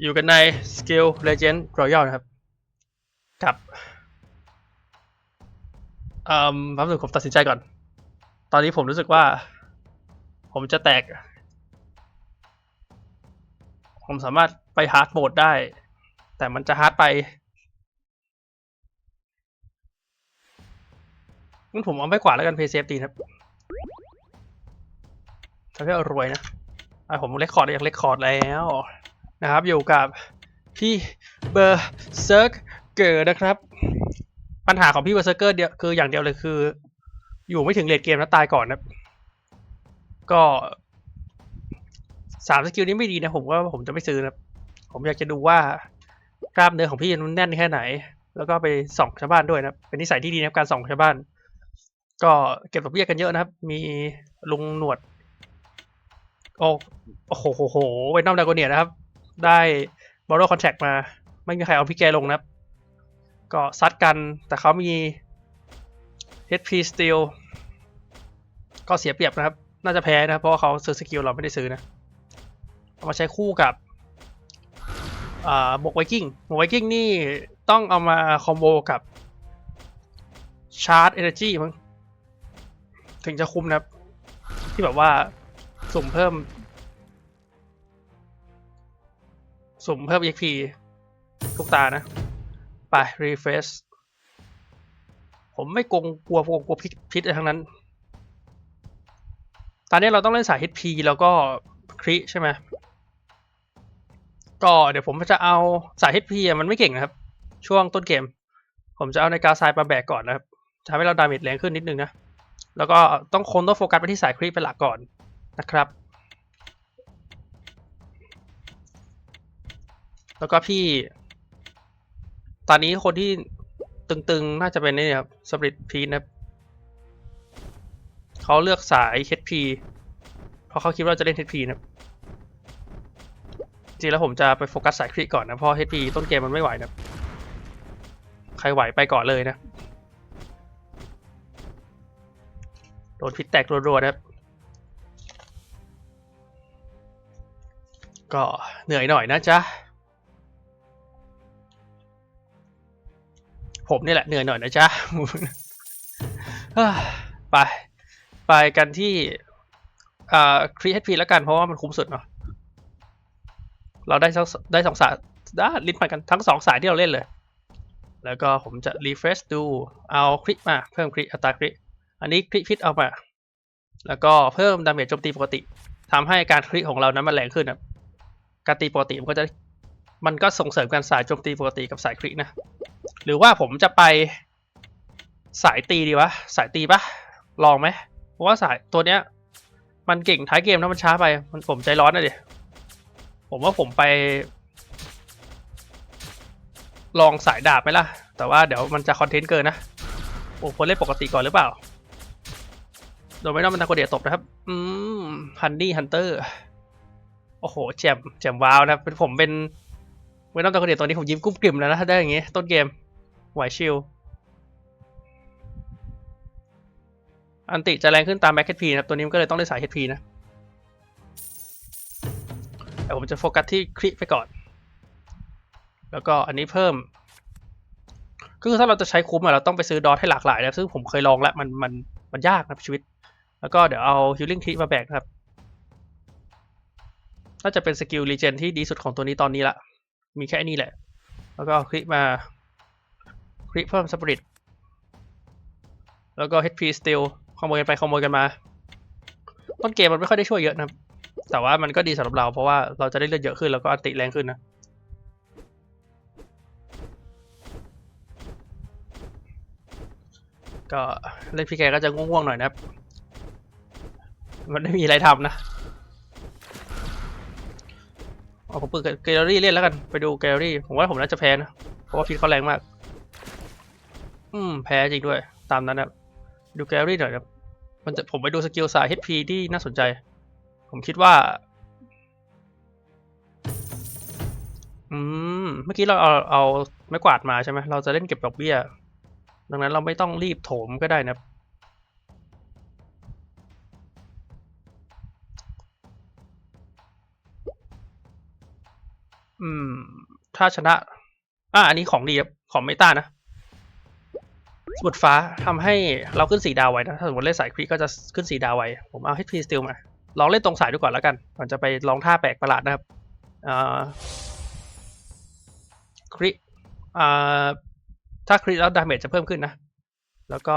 อยู่กันใน Skill Legend Royal นะครับ กับเอ่อความรู้สึกผมตัดสินใจก่อน ตอนนี้ผมรู้สึกว่า ผมจะแตก ผมสามารถไปฮาร์ดโหมดได้ แต่มันจะฮาร์ดไปงั้นผมเอาไม่กว่าแล้วกันเพย์เซฟตีนะครับทำให้เรารวยนะไอผมเลคคอร์ดอยังเลคคอร์ดแล้ว นะครับ อยู่กับพี่เบอร์เซิร์กเกอร์นะครับ ปัญหาของพี่เบอร์เซิร์กเกอร์เดียวคืออย่างเดียวเลยคือ อยู่ไม่ถึงเลดเกมแล้วตายก่อนนะก็สามสกิลนี้ไม่ดีนะผมว่าผมจะไม่ซื้อนะผมอยากจะดูว่ากล้ามเนื้อของพี่มันแน่นแค่ไหน แล้วก็ไปส่องชาวบ้านด้วยนะเป็นนิสัยที่ดีนะการส่องชาวบ้าน ก็เก็บดอกเบี้ยกันเยอะนะครับ มีลุงหนวด โอ้โอ้โหโหโหเวนอมดากเนียนะครับ ได้บอ r โ w คอนแทคมา ไม่มีใครเอาพี่แกลงนะครับ ก็ซัดกันแต่เขามี HP Steel ก็เสียเปรียบนะครับ น่าจะแพ้นะเพราะว่าเขาซื้อสกิลเราไม่ได้ซื้อนะ เอามาใช้คู่กับอ่าบวกไวกิ้งบวกไวกิ้งนี่ต้องเอามาคอมโบกับชาร์จเอเนจีมั้งถึงจะคุ้มนะครับ ที่แบบว่าสุ่มเพิ่ม สุ่มเพิ่ม EXP ทุกตานะ ไป refresh ผมไม่กงกลัวกลัวกลัวพิษพิษอะไรทั้งนั้น ตอนนี้เราต้องเล่นสาย HP แล้วก็คริใช่ไหมก็เดี๋ยวผมจะเอาสาย HP อะมันไม่เก่งนะครับ ช่วงต้นเกม ผมจะเอาในกาซายมาแบกก่อนนะครับทำให้เราดาเมจแรงขึ้นนิดนึงนะ แล้วก็ต้องคนต้องโฟกัสไปที่สายคริเป็นหลักก่อนนะครับ แล้วก็พี่ ตอนนี้คนที่ตึงๆ น่าจะเป็นนี่ครับสปริตพีนะครับเขาเลือกสาย HP เพราะเขาคิดว่าจะเล่น HP นะครับจริงแล้วผมจะไปโฟกัสสายคริก่อนนะ เพราะ HP ต้นเกมมันไม่ไหวนะใครไหวไปก่อนเลยนะ โดนพิษแตกรัวๆนะครับก็เหนื่อยหน่อยนะจ๊ะ ผมนี่แหละเหนื่อยหน่อยนะจ๊ะไป ไปกันที่อ่าครีเอทพีแล้วกันเพราะว่ามันคุ้มสุดเนาะเราได้ทั้งได้สองสายได้ลิ้นพันกันทั้งสองสายที่เราเล่นเลย แล้วก็ผมจะรีเฟรชดูเอาคลิกมาเพิ่มคลิกอัตราคลิกอันนี้คลิกพิษเอามา แล้วก็เพิ่มดาเมจโจมตีปกติทำให้การคลิกของเรานั้นมันแรงขึ้นนะการตีปกติมันก็จะมันก็ส่งเสริมการสายโจมตีปกติกับสายคลิกนะ หรือว่าผมจะไปสายตีดีวะ สายตีปะลองไหมเพราะว่าสายตัวเนี้ย มันเก่งท้ายเกมแล้วมันช้าไป มันผมใจร้อนนะดิผมว่าผมไป ลองสายดาบไหมล่ะ แต่ว่าเดี๋ยวมันจะคอนเทนต์เกินนะโอ้ควรเล่นปกติก่อนหรือเปล่า โดยไม่ต้องมันตะโกเดียตบนะครับ อืมฮันนี่ฮันเตอร์ โอ้โหแจ่มแจ่มว้าวนะเป็นผมเป็นไม่ต้องตะโกเดียตอนนี้ผมยิ้มกุ้มกลิ่มแล้วนะถ้าได้อย่างงี้ ต้นเกม ไหวชิลอันติจะแรงขึ้นตามแบ็คเฮดพีนะครับ ตัวนี้มันก็เลยต้องได้สาย HP นะ แต่ผมจะโฟกัสที่คลิไปก่อน แล้วก็อันนี้เพิ่ม คือถ้าเราจะใช้คุ้มอะเราต้องไปซื้อดอทให้หลากหลายนะซึ่งผมเคยลองแล้วมันมันมันยากนะชีวิต แล้วก็เดี๋ยวเอาฮิลลิ่งทีมาแบกนะครับ น่าจะเป็นสกิลรีเจนที่ดีสุดของตัวนี้ตอนนี้ละ มีแค่นี้แหละ แล้วก็คลิมาิเพิ่มสปริตแล้วก็ HP Steel ขโมยกันไปขโมยกันมา ต้นเกมมันไม่ค่อยได้ช่วยเยอะนะครับแต่ว่ามันก็ดีสำหรับเราเพราะว่าเราจะได้เลือดเยอะขึ้นแล้วก็อัติแรงขึ้นนะก็เล่นพี่แกก็จะง่วงๆหน่อยนะครับ มันไม่มีอะไรทำนะเอาผมเปิดแกลเลอรี่เล่นแล้วกัน ไปดูแกลเลอรี่ ผมว่าผมน่าจะแพ้นะ เพราะว่าพิษเขาแรงมาก อืม แพ้จริงด้วย ตามนั้นนะครับดูแกลเลอรี่หน่อยครับมันจะผมไปดูสกิลสาย HP ที่น่าสนใจ ผมคิดว่า อืม เมื่อกี้เราเอาเอาไม้กวาดมาใช่ไหม เราจะเล่นเก็บดอกเบี้ย ดังนั้นเราไม่ต้องรีบโถมก็ได้นะอืม ถ้าชนะ อะอันนี้ของดีครับ ของเมตานะ สมุดฟ้าทำให้เราขึ้นสีดาวไว้นะ ถ้าสมมติเล่นสายคริก็จะขึ้นสีดาวไว้ ผมเอา HP Steel มา ลองเล่นตรงสายดูก่อนแล้วกัน ก่อนจะไปลองท่าแปลกประหลาดนะครับคริถ้าคริแล้วดาเมจจะเพิ่มขึ้นนะ แล้วก็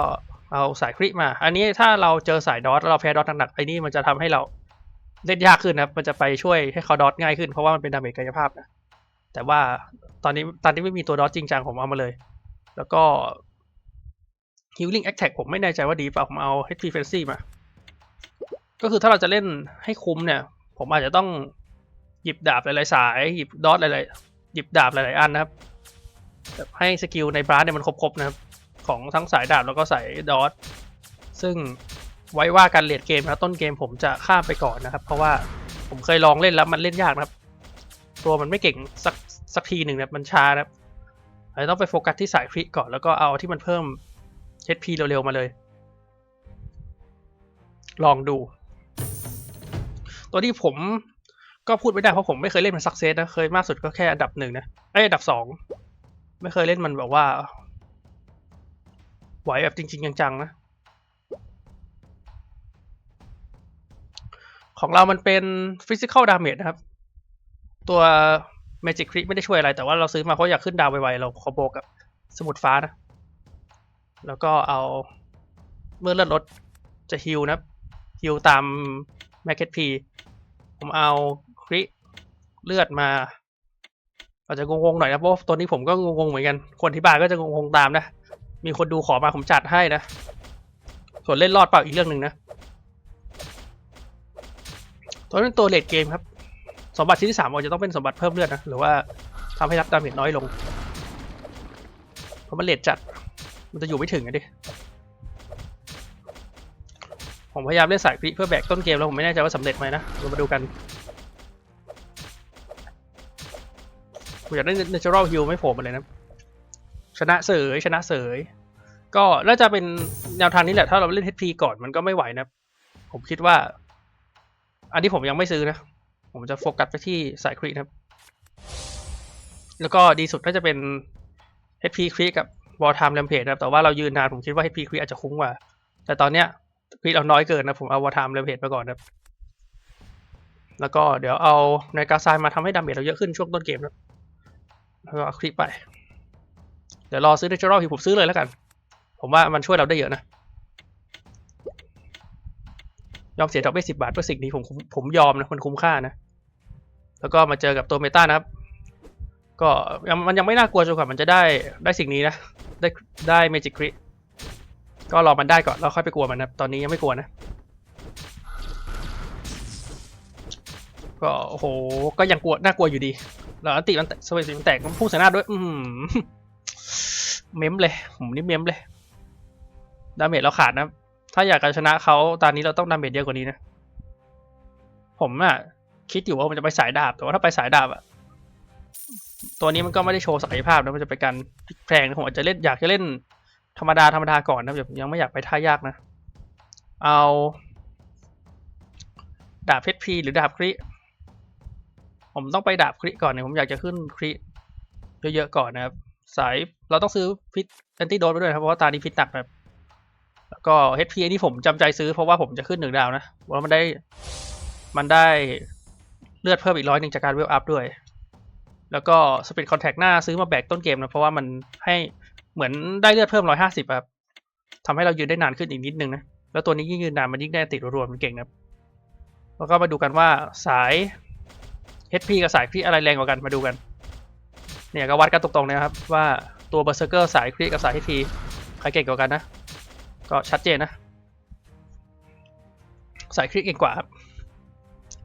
เอาสายคริมา อันนี้ถ้าเราเจอสายดอทแล้วเราแพ้ดอทหนักๆไอ้นี่มันจะทำให้เราเล่นยากขึ้นนะครับมันจะไปช่วยให้เขาดอทง่ายขึ้น เพราะว่ามันเป็นดาเมจกายภาพนะ แต่ว่าตอนนี้ตอนนี้ไม่มีตัวดอทจริงจังผมเอามาเลย แล้วก็ healing attack ผมไม่แน่ใจว่าดีเปล่าผมเอา HP fancy มา ก็คือถ้าเราจะเล่นให้คุ้มเนี่ย ผมอาจจะต้องหยิบดาบหลายๆสาย หยิบดอทหลายๆหยิบดาบหลายๆอันนะครับให้สกิลในบราสเนี่ยมันครบๆนะครับ ของทั้งสายดาบแล้วก็สายดอทซึ่งไว้ว่ากันเลดเกมนะต้นเกมผมจะข้ามไปก่อนนะครับ เพราะว่าผมเคยลองเล่นแล้วมันเล่นยากนะครับ ตัวมันไม่เก่งสักสักทีหนึ่งนะครับมันช้านะครับอาจจะต้องไปโฟกัสที่สายคริก่อนแล้วก็เอาที่มันเพิ่ม HP เร็วๆมาเลย ลองดู ตัวที่ผมก็พูดไม่ได้เพราะผมไม่เคยเล่นมันสักเซสนะ เคยมากสุดก็แค่อันดับหนึ่งนะไออันดับสองไม่เคยเล่นมันแบบว่าไหวแบบจริง ๆ จังๆนะ ของเรามันเป็น physical damage นะครับ ตัว magic crit ไม่ได้ช่วยอะไร แต่ว่าเราซื้อมาเพราะอยากขึ้นดาวไวๆเราคอโบกับสมุดฟ้านะ แล้วก็เอาเมื่อเลือดลดจะฮิลนะฮิลตาม m a r k e t P ผมเอาคริเลือดมาอาจจะงงๆหน่อยนะเพราะตัวนี้ผมก็งงๆเหมือนกัน คนที่บ้านก็จะงงๆตามนะ มีคนดูขอมาผมจัดให้นะ ส่วนเล่นรอดเปล่าอีกเรื่องหนึ่งนะ ตัวนี้เป็นตัวเลดเกมครับ สมบัติชิ้นที่สามอาจจะต้องเป็นสมบัติเพิ่มเลือดนะ หรือว่าทำให้รับดาเมจน้อยลง เพราะมันเลดจัด มันจะอยู่ไม่ถึงอะดิ ผมพยายามเล่นสายคลิเพื่อแบกต้นเกมแล้วผมไม่แน่ใจว่าสำเร็จไหมนะ เรามาดูกันผมอยากได้ natural heal ไม่โผล่มาเลยนะ ชนะเสยชนะเสย ก็น่าจะเป็นแนวทางนี้แหละ ถ้าเราเล่น HP ก่อนมันก็ไม่ไหวนะ ผมคิดว่า อันนี้ผมยังไม่ซื้อนะ ผมจะโฟกัสไปที่สายคลินะครับ แล้วก็ดีสุดน่าจะเป็น HP คลิกับ War Time Rampage นะครับแต่ว่าเรายืนนานผมคิดว่า HP คลิอาจจะคุ้มกว่า แต่ตอนเนี้ยคลิเราน้อยเกินนะผมเอา War Time Rampage ไปก่อนครับแล้วก็เดี๋ยวเอาในกาซายมาทำให้ดาเมจเราเยอะขึ้นช่วงต้นเกมนะแล้วก็คลิไป เดี๋ยวรอซื้อ Natural Heal ผมซื้อเลยแล้วกัน ผมว่ามันช่วยเราได้เยอะนะ ยอมเสียดอกเบี้ยสิบาทเพื่อสิ่งนี้ผมผมผมยอมนะมันคุ้มค่านะ แล้วก็มาเจอกับตัวเมตานะครับ ก็มันยังไม่น่ากลัวจนกว่ามันจะได้ได้สิ่งนี้นะ ได้ได้เมจิกคริก็รอมันได้ก่อนแล้วค่อยไปกลัวมันนะตอนนี้ยังไม่กลัวนะ ก็โอ้โหก็ยังกลัวน่ากลัวอยู่ดีแล้วอันติมันสวิตมันแตกมันพุ่งใส่หน้าด้วย อือหือเม้มเลยผมนี่เม้มเลยดาเมจเราขาดนะ ถ้าอยากจะชนะเขาตอนนี้เราต้องดาเมจเยอะกว่านี้นะ ผมอะคิดอยู่ว่ามันจะไปสายดาบแต่ว่าถ้าไปสายดาบอะ ตัวนี้มันก็ไม่ได้โชว์ศักยภาพนะมันจะเป็นการแพลงนะผมอาจจะเล่นอยากจะเล่นธรรมดาธรรมดาก่อนนะยังไม่อยากไปท่ายากนะ เอาดาบเพชรพีหรือดาบคริผมต้องไปดาบคริก่อนเนี่ยผมอยากจะขึ้นคริเยอะๆก่อนนะครับ สายเราต้องซื้อพิษแอนติโดนไปด้วยครับเพราะว่าตานี้พิษหนักแบบแล้วก็ HP นี่ผมจำใจซื้อเพราะว่าผมจะขึ้นหนึ่งดาวนะเพราะว่ามันได้มันได้เลือดเพิ่มอีกร้อยหนึ่งจากการเวลอัพด้วย แล้วก็สปีดคอนแทคหน้าซื้อมาแบกต้นเกมนะเพราะว่ามันให้เหมือนได้เลือดเพิ่มร้อยห้าสิบครับทำให้เรายืนได้นานขึ้นอีกนิดนึงนะแล้วตัวนี้ยิ่งยืนนานมันยิ่งได้ติดรวมๆมันเก่งนะแล้วก็มาดูกันว่าสาย HP กับสายครีอะไรแรงกว่ากันมาดูกัน เนี่ยก็วัดกันตรงๆนะครับ ว่าตัวเบอร์เซอร์เกอร์สายครีกับสาย HP ใครเก่งกว่ากันนะ ก็ชัดเจนนะ สายคลิกเก่งกว่าครับ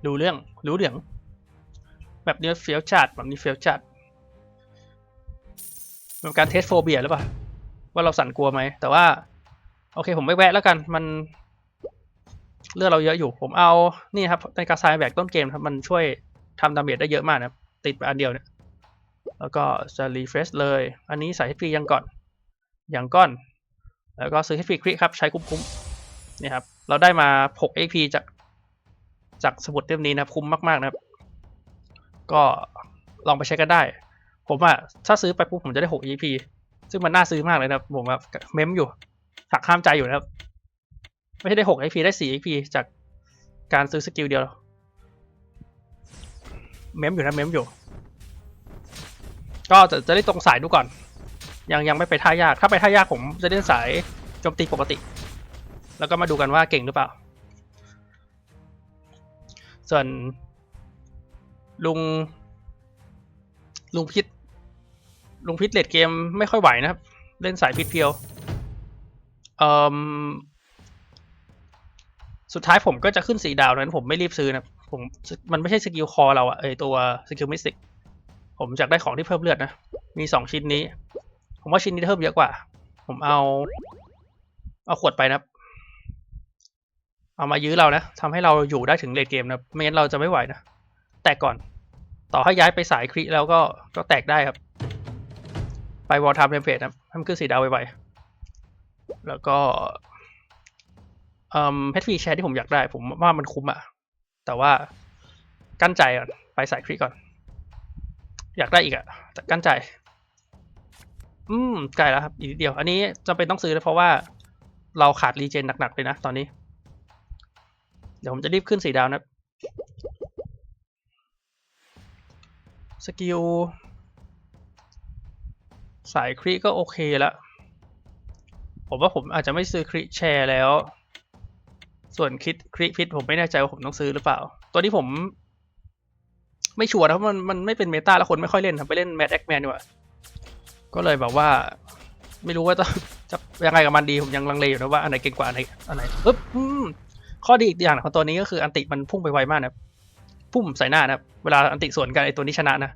รู้เรื่องรู้เรื่อง แบบนี้เฟี้ยวจัดแบบนี้เฟี้ยวจัดเป็นการเทสโฟเบียหรือเปล่าว่าเราสั่นกลัวไหมแต่ว่า โอเค ผมไม่แวะแล้วกันมัน เลือดเราเยอะอยู่ ผมเอานี่ครับในกาซายแบกต้นเกมครับมันช่วยทำดาเมจได้เยอะมากนะติดไปอันเดียวเนี่ยแล้วก็จะรีเฟรชเลย อันนี้ใส่ HP ยังก่อน อยังก่อน แล้วก็ซื้อ HP คลิกครับ ใช้คุ้มๆนี่ครับ เราได้มา6 AP จาก จากสมุดเล่มนี้นะคุ้มมาก ๆ นะครับ ก็ลองไปเช็คกันได้ ผมอะถ้าซื้อไปปุ๊บผมจะได้ 6 EP ซึ่งมันน่าซื้อมากเลยนะครับ ผมแบบเมมอยู่หักห้ามใจอยู่นะครับ ไม่ใช่ได้ 6 EP ได้ 4 EP จากการซื้อสกิลเดียว เมมอยู่นะเมมอยู่ ก็จะจะได้ตรงสายดูก่อน ยังยังไม่ไปท่ายาก ถ้าไปท่ายากผมจะเล่นสายโจมตีปกติ แล้วก็มาดูกันว่าเก่งหรือเปล่า ส่วน ลุง ลุงพิษลุงพิษเลดเกมไม่ค่อยไหวนะครับ เล่นสายพิษเพียวเอ่อสุดท้ายผมก็จะขึ้นสีดาวนั้นผมไม่รีบซื้อนะผมมันไม่ใช่สกิลคอเราอะเอตัวสกิลมิสติกผมอยากได้ของที่เพิ่มเลือดนะ มีสองชิ้นนี้ ผมว่าชิ้นนี้เพิ่มเยอะกว่า ผมเอา เอาขวดไปนะครับ เอามายื้อเรานะทำให้เราอยู่ได้ถึงเลดเกมนะไม่งั้นเราจะไม่ไหวนะ แตกก่อน ต่อให้ย้ายไปสายคริแล้วก็ก็แตกได้ครับ ไปวอลทามเทมเพลตนะให้มันขึ้นสีดาวไวๆแล้วก็เอ่อเพชรฟีแชร์ที่ผมอยากได้ ผมว่ามันคุ้มอะแต่ว่ากั้นใจก่อนไปสายคริก่อน อยากได้อีกอะแต่กั้นใจ อืมใกล้แล้วครับ อีกนิดเดียว อันนี้จำเป็นต้องซื้อนะเพราะว่าเราขาดรีเจนหนักๆเลยนะตอนนี้ เดี๋ยวผมจะรีบขึ้นสีดาวนะ สกิล สายครีก็โอเคแล้วผมว่าผมอาจจะไม่ซื้อครีแชร์แล้ว ส่วนคิดครีพิษผมไม่แน่ใจว่าผมต้องซื้อหรือเปล่า ตัวนี้ผมไม่ชัวร์นะเพราะมันมันไม่เป็นเมตาแล้วคนไม่ค่อยเล่นครับไปเล่นแมดแอคแมนดีกว่าก็เลยแบบว่า ไม่รู้ว่าจะจะยังไงกับมันดีผมยังลังเลอยู่นะว่าอันไหนเก่งกว่าอันไหนอันไหนปึ๊บข้อดีอีกอย่างของตัวนี้ก็คืออันติมันพุ่งไปไวมากนะ พุ่มใส่หน้านะครับ เวลาอันติสวนกันไอตัวนี้ชนะนะ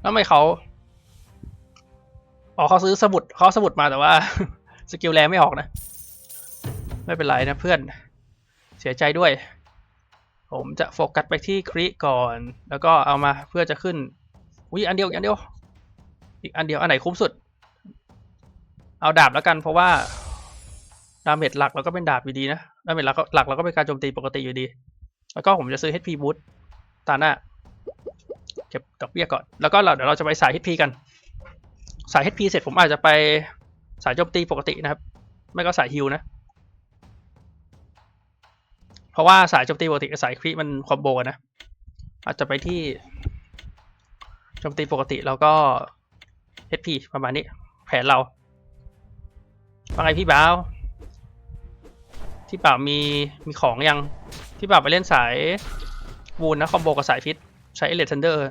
แล้วทำไมเขาอ๋อเขาซื้อสมุดเขาสมุดมาแต่ว่า สกิลแรงไม่ออกนะ ไม่เป็นไรนะเพื่อน เสียใจด้วย ผมจะโฟกัสไปที่คริก่อน แล้วก็เอามาเพื่อจะขึ้นอุ้ยอันเดียวอันเดียว อีกอันเดียวอันไหนคุ้มสุด เอาดาบแล้วกันเพราะว่า ดาเมจหลักเราก็เป็นดาบอยู่ดีนะดาเมจหลักหลักเราก็เป็นการโจมตีปกติอยู่ดี แล้วก็ผมจะซื้อ HP boost ตาหน้าเก็บดอกเบี้ยก่อน แล้วก็เราเดี๋ยวเราจะไปสาย HP กัน สาย HP เสร็จผมอาจจะไปสายโจมตีปกตินะครับ ไม่ก็สายฮิลนะ เพราะว่าสายโจมตีปกติกับสายคริมันคอมโบกันนะ อาจจะไปที่โจมตีปกติแล้วก็ HP ประมาณนี้ แผนเราว่าไงพี่บ่าว ที่บ่ามีมีของยังที่บ่าไปเล่นสายวูนนะคอมโบกับสายฟิตใช้เอเลทันเดอร์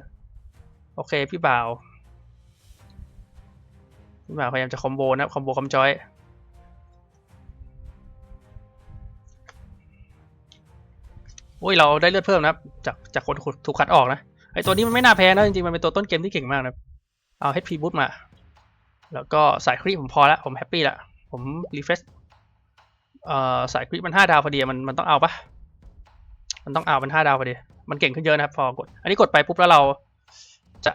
โอเคพี่บ่าวพี่บ่าวพยายามจะคอมโบนะคอมโบคอมจอยโอ้ยเราได้เลือดเพิ่มนะครับ จากจากคนถูกคัดออกนะไอตัวนี้มันไม่น่าแพ้นะจริงๆมันเป็นตัวต้นเกมที่เก่งมากนะเอา HP boost มา แล้วก็สายครีผมพอแล้วผมแฮปปี้ละผมรีเฟรช เอ่อสายครีมันห้าดาวพอดีมันมันต้องเอาปะมันต้องเอามันห้าดาวพอดี มันเก่งขึ้นเยอะนะครับพอกด อันนี้กดไปปุ๊บแล้วเราจะ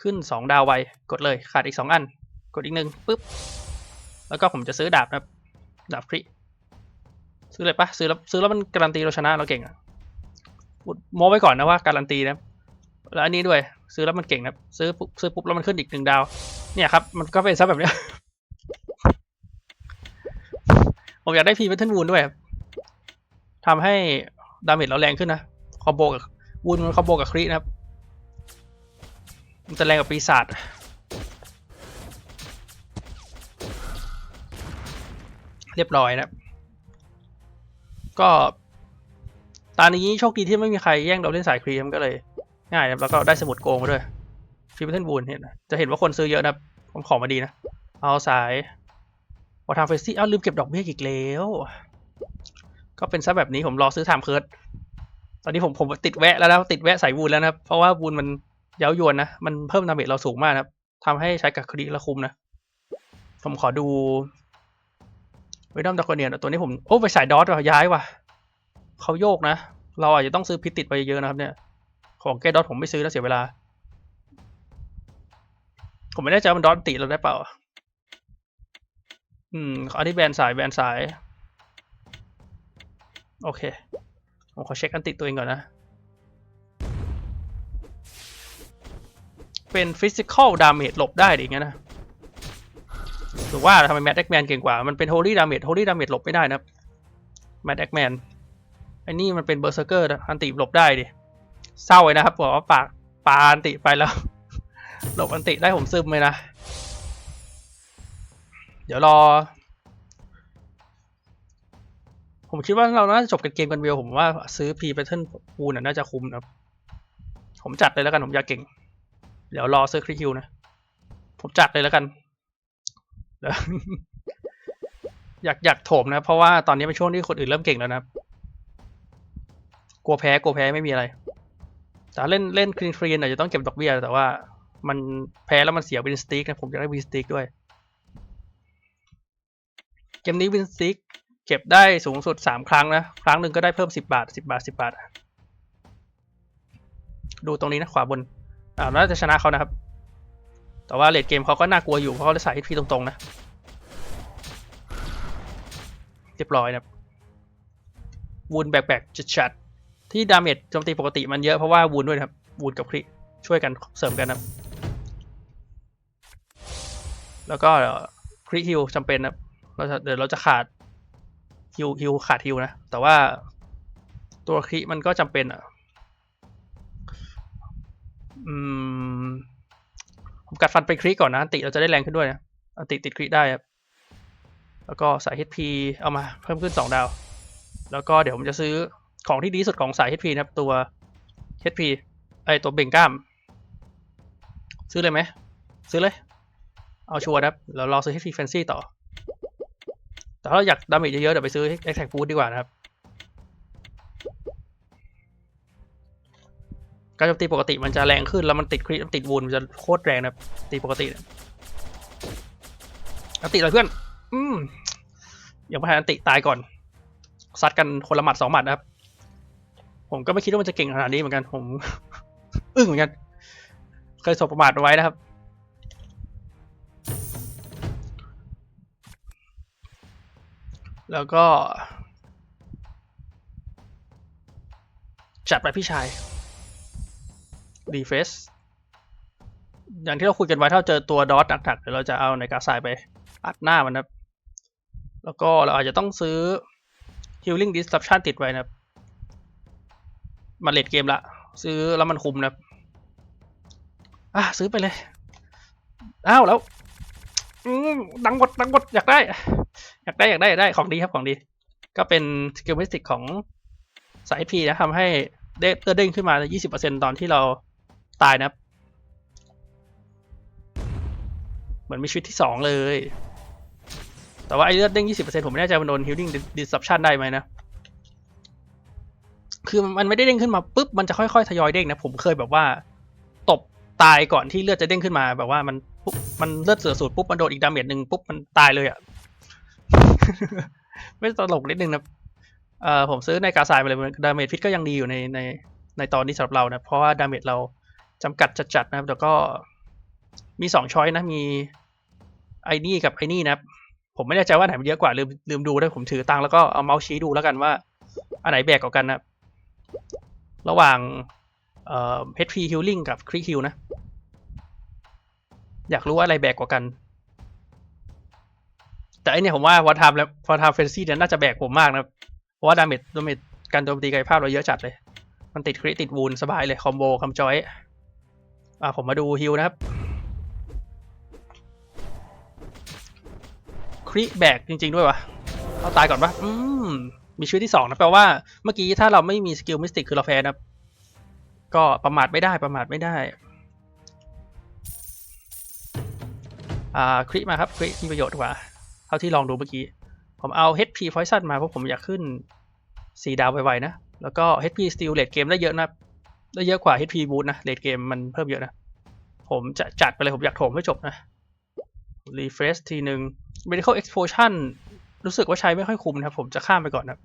ขึ้นสองดาวไว กดเลยขาดอีกสองอัน กดอีกหนึ่งปุ๊บ แล้วก็ผมจะซื้อดาบนะครับ ดาบครีซื้อเลยปะซื้อแล้วซื้อแล้วมันการันตีเราชนะเราเก่งอะโม้ไว้ก่อนนะว่าการันตีนะแล้วอันนี้ด้วยซื้อแล้วมันเก่งนะซื้อปุ๊บซื้อปุ๊บแล้วมันขึ้นอีกหนึ่งดาว เนี่ยครับ มันก็เป็นซะแบบนี้ย ผมอยากได้พีเวทเทิลวูนด้วยครับทำให้ดาเมจเราแรงขึ้นนะคอมโบกับวูนมันคอมโบกับครีนะครับ มันจะแรงกับปีศาจเรียบร้อยนะครับก็ตอนนี้โชคดีที่ไม่มีใครแย่งเราเล่นสายครีมก็เลย ง่ายนะแล้วก็ได้สมุดโกงมาด้วยฟิวเทนบูนเห็นจะเห็นว่าคนซื้อเยอะนะผมขอมาดีนะ เอาสาย วอทามเฟสซี่เอาลืมเก็บดอกเบี้ยอีกแล้ว ก็เป็นซะแบบนี้ผมรอซื้อไทม์เคิร์ดตอนนี้ผมผมติดแวะแล้วนะติดแวะสายวูนแล้วนะครับ เพราะว่าวูนมันเย้ายวนนะ มันเพิ่มดาเมจเราสูงมากนะครับทำให้ใช้กับคดีละคุมนะ ผมขอดูเวดัมดากเนียนตัวนี้ผม โอ้ไปสายดอทว่ะย้ายว่ะเขาโยกนะ เราอาจจะต้องซื้อพิษติดไปเยอะนะครับเนี่ย ของแกดอทผมไม่ซื้อแล้วเสียเวลา ผมไม่แน่ใจว่ามันดอทติเราได้เปล่า อืมอันนี้แบนสายแบนสาย โอเค ผมขอเช็คอันติตัวเองก่อนนะ เป็น physical damage หลบได้ดิอย่างเงี้ยนะหรือว่าทำไมแมดแอคแมนเก่งกว่า มันเป็น holy damage holy damage หลบไม่ได้นะแมดแอคแมนไอ้นี่มันเป็น berserker นะอันติหลบได้ดิเศร้าเลยนะครับบอกว่าปากปาอันติไปแล้ว หลบอันติได้ผมซึมเลยนะ เดี๋ยวรอ ผมคิดว่าเราน่าจะจบกันเกมกันเวลผมว่าซื้อ P Pattern ปูนน่าจะคุ้มนะผมจัดเลยแล้วกันผมอยากเก่ง เดี๋ยวรอซื้อคลิคิวนะ ผมจัดเลยแล้วกันอยากอยากโถมนะ เพราะว่าตอนนี้เป็นช่วงที่คนอื่นเริ่มเก่งแล้วนะกลัวแพ้กลัวแพ้ไม่มีอะไร แต่เล่นเล่นคลีนฟรีนอาจจะต้องเก็บดอกเบี้ยแต่ว่ามันแพ้แล้วมันเสียวินสติกนะผมอยากได้วินสติกด้วย เกมนี้วินสติกเก็บได้สูงสุดสามครั้งนะ ครั้งหนึ่งก็ได้เพิ่มสิบาทสิบาทสิบาท ดูตรงนี้นะขวาบนอ่าน่าจะชนะเขานะครับ แต่ว่าเลดเกมเขาก็น่ากลัวอยู่เพราะเขาได้ใส่พีตรงๆนะเรียบร้อยนะวูนแบกๆจัดๆที่ดาเมจโจมตีปกติมันเยอะเพราะว่าวูนด้วยนะครับวูนกับคริช่วยกันเสริมกันนะแล้วก็คริฮิลจำเป็นนะ เราจะเดี๋ยวเราจะขาดฮิลฮิลขาดฮิลนะ แต่ว่าตัวคริมันก็จำเป็นอะอืมผมกัดฟันไปคริก่อนนะติเราจะได้แรงขึ้นด้วยนะติติดคริได้ครับแล้วก็สาย HP เอามาเพิ่มขึ้น 2 ดาว แล้วก็เดี๋ยวผมจะซื้อของที่ดีสุดของสาย HP นะครับ ตัว HP ไอตัวเบ่งกล้าม ซื้อเลยไหม ซื้อเลย เอาชัวร์นะครับแล้วรอซื้อ HP Fancy ต่อ แต่ถ้าอยากดาเมจเยอะๆเดี๋ยวไปซื้อ Attack Boost ดีกว่านะครับ การโจมตีปกติมันจะแรงขึ้นแล้วมันติดคริติดวูนมันจะโคตรแรงนะครับตีปกติอันติเลยเพื่อน อืมยังไม่ทันอันติตายก่อน ซัดกันคนละหมัดสองหมัดนะครับ ผมก็ไม่คิดว่ามันจะเก่งขนาดนี้เหมือนกัน ผม อึ้งเหมือนกัน เคยสบประมาทเอาไว้นะครับ แล้วก็ จัดไปพี่ชายรีเฟสอย่างที่เราคุยกันไว้ถ้าเราเจอตัวดอทหนักๆเดี๋ยวเราจะเอาในกาซายไปอัดหน้ามันนะครับ แล้วก็เราอาจจะต้องซื้อ Healing Disruption ติดไว้นะครับมาเลดเกมละ ซื้อแล้วมันคุมนะครับ อะซื้อไปเลย อ้าวแล้ว อืมดังหมดดังหมดอยากได้ อยากได้อยากได้อยากได้ของดีครับของดี ก็เป็นสกิลมิสติกของสายพีนะทำให้เด้เด้งขึ้นมายี่สิบเปอร์เซ็นตอนที่เราตายนะเหมือนมีชีวิตที่สองเลย แต่ว่าไอ้เลือดเด้ง 20%ผมไม่แน่ใจมันโดน healing disruption ได้ไหมนะ คือมันไม่ได้เด้งขึ้นมาปุ๊บ มันจะค่อยๆ ทยอยเด้งนะ ผมเคยแบบว่า ตบตายก่อนที่เลือดจะเด้งขึ้นมาแบบว่ามัน มันเลือดเสือสูดปุ๊บมันโดนอีกดาเมจหนึ่งปุ๊บมันตายเลยอะ่ะ ไม่ตลกนิดนึงนะเอ่อผมซื้อในกาซายไปเลยดาเมจพิษก็ยังดีอยู่ในในในตอนนี้สำหรับเรานะ เพราะว่าดาเมจเราจำกัดจัดๆนะครับแล้วก็มีสองช้อยนะมีไอ้นี่กับไอ้นี่นะครับผมไม่แน่ใจว่าไหนมันเยอะกว่าลืมลืมดูด้วยผมถือตังแล้วก็เอาเมาส์ชี้ดูแล้วกันว่า อันไหนแบกกว่ากันนะ ระหว่างเอ่อ HP Healing กับ Crit Heal นะ อยากรู้ว่าอะไรแบกกว่ากัน แต่อันนี้ผมว่าพอทำแล้วพอทำเฟนซี่เนี่ยน่าจะแบกผมมากนะเพราะว่าดาเมจดาเมจการโจมตีกายภาพเราเยอะจัดเลย มันติดคริติดวูนสบายเลยคอมโบคำจอยอ่าผมมาดูฮิลนะครับคริแบกจริง ๆด้วยวะเอาตายก่อนปะอืมมีชีวิตที่สองนะแปลว่าเมื่อกี้ถ้าเราไม่มีสกิลมิสติกคือเราแพ้นะก็ประมาทไม่ได้ประมาทไม่ได้ อ่าคริมาครับคริมีประโยชน์กว่า เท่าที่ลองดูเมื่อกี้ ผมเอา HP Poison มาเพราะผมอยากขึ้น 4 ดาวไวๆนะ แล้วก็ HP Steel เลดเกมได้เยอะนะ ได้เยอะกว่า HP Boost นะเลดเกมมันเพิ่มเยอะนะ ผมจะจัดไปเลยผมอยากโถมให้จบนะ refresh ทีหนึ่ง medical explosion รู้สึกว่าใช้ไม่ค่อยคุ้มนะครับ ผมจะข้ามไปก่อนนะ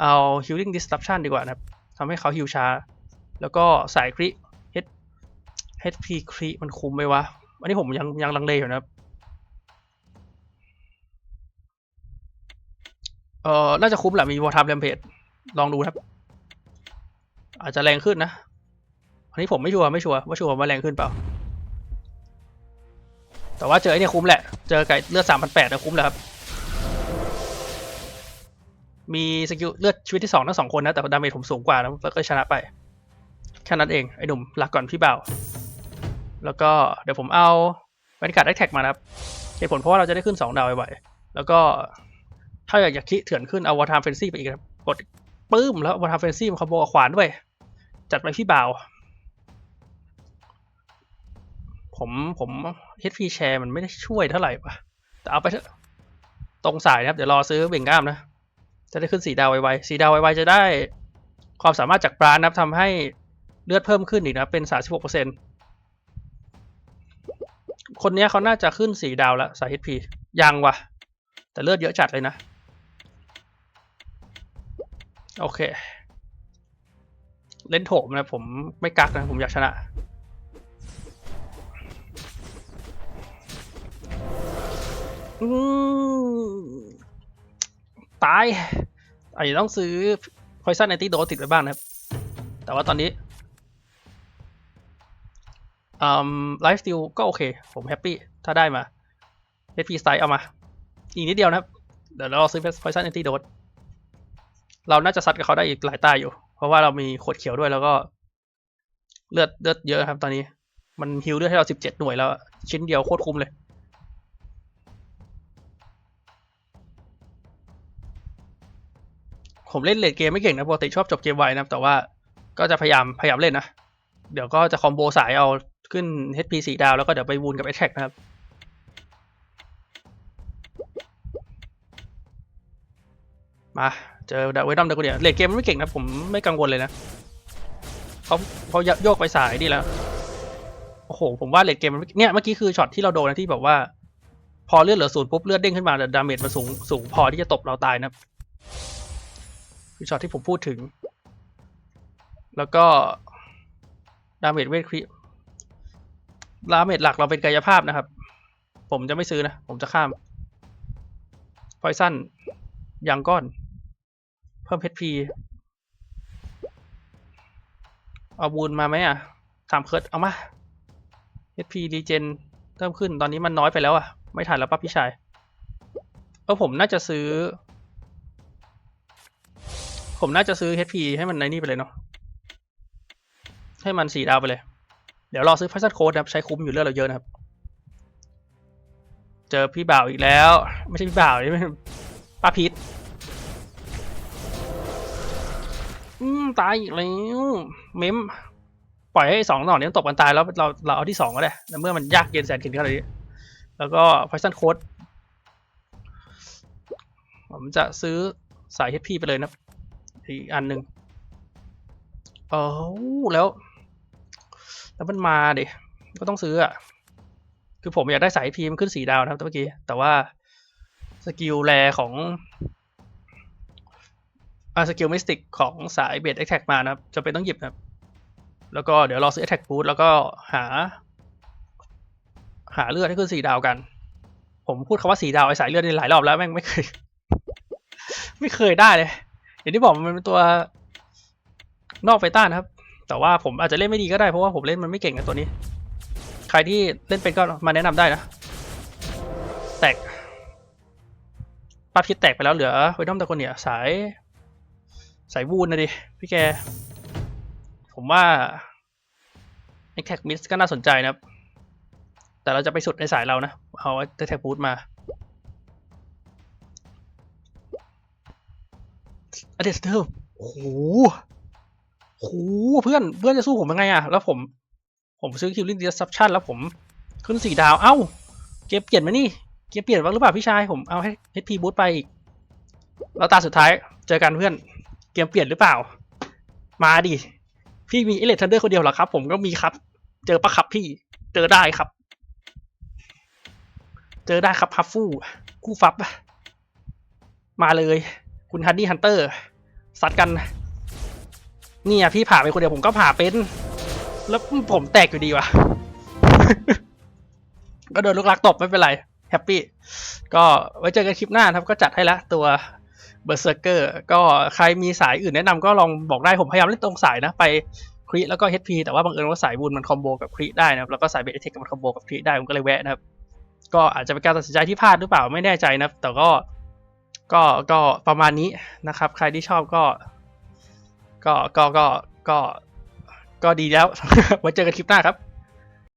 เอา healing disruption ดีกว่านะครับทำให้เขาฮิวช้า แล้วก็สายคริ H HP คริมันคุ้มไหมวะอันนี้ผมยังยังลังเลอยู่นะครับ เอ่อน่าจะคุ้มแหละมีวอร์ทัมแรมเพจลองดูนะครับ อาจจะแรงขึ้นนะ อันนี้ผมไม่ชัวร์ไม่ชัวร์ว่าชัวร์ว่าแรงขึ้นเปล่า แต่ว่าเจอไอ้เนี่ยคุ้มแหละ เจอไก่เลือดสามพันแปดนะคุ้มแล้วครับ มีสกิลเลือดชีวิตที่สองทั้งสองคนนะ แต่ดาเมจผมสูงกว่านะแล้วก็ชนะไป แค่นั้นเอง ไอ้หนุ่มหลาก่อนพี่บ่าแล้วก็เดี๋ยวผมเอาบรรยากาศได้แท็กมานะครับ เหตุผลเพราะว่าเราจะได้ขึ้นสองดาวไวๆแล้วก็ ถ้าอยากจะคิดเถื่อนขึ้นเอาวอทามเฟนซี่ไปอีกครับกดปื้มแล้ววอทามเฟนซี่มันคอมโบกับขวานด้วย จัดไปพี่บ่าว ผมผม HP share มันไม่ได้ช่วยเท่าไหร่ปะแต่เอาไปเถอะตรงสายนะครับ เดี๋ยวรอซื้อเบ่งกล้ามนะ จะได้ขึ้นสีดาวไวๆสีดาวไวๆจะได้ความสามารถจากปราณนะครับทำให้เลือดเพิ่มขึ้นอีกนะเป็น 36%คนเนี้เขาน่าจะขึ้นสีดาวแล้วสาย HP ยังวะแต่เลือดเยอะจัดเลยนะ โอเค เล่นโถมนะผมไม่กักนะผมอยากชนะ ตาย อาจจะต้องซื้อ Poison Antidote ติดไว้บ้างนะครับ แต่ว่าตอนนี้ไลฟ์สติลก็โอเค ผมแฮปปี้ ถ้าได้มา HP Style เอามา อีกนิดเดียวนะครับ เดี๋ยวเราซื้อ Poison Antidote เราน่าจะซัดกับเขาได้อีกหลายตาอยู่ เพราะว่าเรามีขวดเขียวด้วยแล้วก็เลือดเลือดเยอะครับตอนนี้ มันฮิลเลือดให้เรา17หน่วยแล้ว ชิ้นเดียวโคตรคุ้มเลย ผมเล่นเลดเกมไม่เก่งนะปกติชอบจบเกมไวนะแต่ว่าก็จะพยายามพยายามเล่นนะ เดี๋ยวก็จะคอมโบสายเอาขึ้น HP สีดาวแล้วก็เดี๋ยวไปวูนกับ Attack นะครับมา เจอเวดอมเดกูเดียเลดเกมไม่เก่งนะผมไม่กังวลเลยนะเขาเขาโยกไปสายดีแล้วโอ้โหผมว่าเลดเกมมันเนี่ยเมื่อกี้คือช็อตที่เราโดนนะที่แบบว่า พอเลือดเหลือศูนย์ปุ๊บเลือดเด้งขึ้นมาแต่ดาเมจมันสูงสูงพอที่จะตบเราตายนะคือช็อตที่ผมพูดถึง แล้วก็ดาเมจเวทครีดาเมจหลักเราเป็นกายภาพนะครับ ผมจะไม่ซื้อนะ ผมจะข้าม พอยสั้นยังก้อน พิ่มเพชรพีเอาบูนมาไหมอะถามเคิร์ดเอามาเพชรพีดีเจนเพิ่มขึ้นตอนนี้มันน้อยไปแล้วอะ ไม่ทันแล้วป้าพี่ชาย เออผมน่าจะซื้อ ผมน่าจะซื้อ HP ให้มันในนี่ไปเลยเนาะให้มันสี่ดาวไปเลย เดี๋ยวรอซื้อพัสดุโค้ดนะครับ ใช้คุ้มอยู่เรื่องเราเยอะนะครับ เจอพี่บ่าวอีกแล้ว ไม่ใช่พี่บ่าวนี่ป้าพีท อืมตายอีกแล้ว เมม ปล่อยให้สองหน่อนี้ตกกันตายแล้วเราเราเอาที่สองก็ได้ในเมื่อมันยากเย็นแสนเข็ญขนาดนี้แล้วก็พัสดุโค้ดผมจะซื้อสาย HP ไปเลยนะ อีกอันหนึ่งเออแล้ว แล้วมันมาดิก็ต้องซื้ออะ คือผมอยากได้สายพีมันขึ้นสีดาวนะครับเมื่อกี้ แต่ว่าสกิลแรของาสกิลมิสติกของสายเบสแอ t แท็กมานะครับจะเป็นต้องหยิบนะครับ แล้วก็เดี๋ยวรอซื้อ Attack Boost แล้วก็หา หาเลือดให้ขึ้นสีดาวกัน ผมพูดคาว่าสีดาวไอ้สายเลือดนี่หลายรอบแล้วแม่งไม่เคย ไม่เคยได้เลย อย่างที่บอกมันเป็นตัวนอกไฟต้านครับ แต่ว่าผมอาจจะเล่นไม่ดีก็ได้เพราะว่าผมเล่นมันไม่เก่งกับตัวนี้ ใครที่เล่นเป็นก็มาแนะนำได้นะ แตกป้าพิษแตกไปแล้วเหลือไวดอมตะคนเนี่ยสาย สายวูนนะดิ พี่แก ผมว่า e x t a c Mist ก็น่าสนใจนะครับ แต่เราจะไปสุดในสายเรานะ เอา e x t a c Boost มาอเดสเตอร์โอ้โหโอ้โหเพื่อนเพื่อนจะสู้ผมยังไงอะแล้วผม ผมซื้อคิวลินดิสซับชันแล้วผมขึ้นสี่ดาว เอ้า เกมเปลี่ยนไหมนี่ เกมเปลี่ยนบ้างหรือเปล่าพี่ชาย ผมเอาให้ HP boost ไปอีกแล้วตาสุดท้าย เจอกันเพื่อน เกมเปลี่ยนหรือเปล่า มาดิ พี่มีเอเลทันเดอร์คนเดียวเหรอครับ ผมก็มีครับ เจอปะครับพี่ เจอได้ครับ เจอได้ครับฮัฟฟูคู่ฟับ มาเลย คุณฮันดี้ฮันเตอร์ซัดกัน เนี่ยพี่ผ่าไปคนเดียวผมก็ผ่าเป็น แล้วผมแตกอยู่ดีวะก็โดนลูกรักตบไม่เป็นไร แฮปปี้ ก็ไว้เจอกันคลิปหน้าครับก็จัดให้ละตัว เบอร์เซอร์เกอร์ก็ใครมีสายอื่นแนะนำก็ลองบอกได้ผมพยายามเล่นตรงสายนะไปครีแล้วก็ HP แต่ว่าบังเอิญว่าสายบุญมันคอมโบกับครีได้นะครับแล้วก็สายเบสเทคมันคอมโบกับครีได้ผมก็เลยแวะนะครับก็อาจจะเป็นการตัดสินใจที่พลาดหรือเปล่าไม่แน่ใจนะครับแต่ก็ก็ก็ประมาณนี้นะครับ ใครที่ชอบก็ ก็ก็ก็ก็ก็ดีแล้วไว้เจอกันคลิปหน้าครับ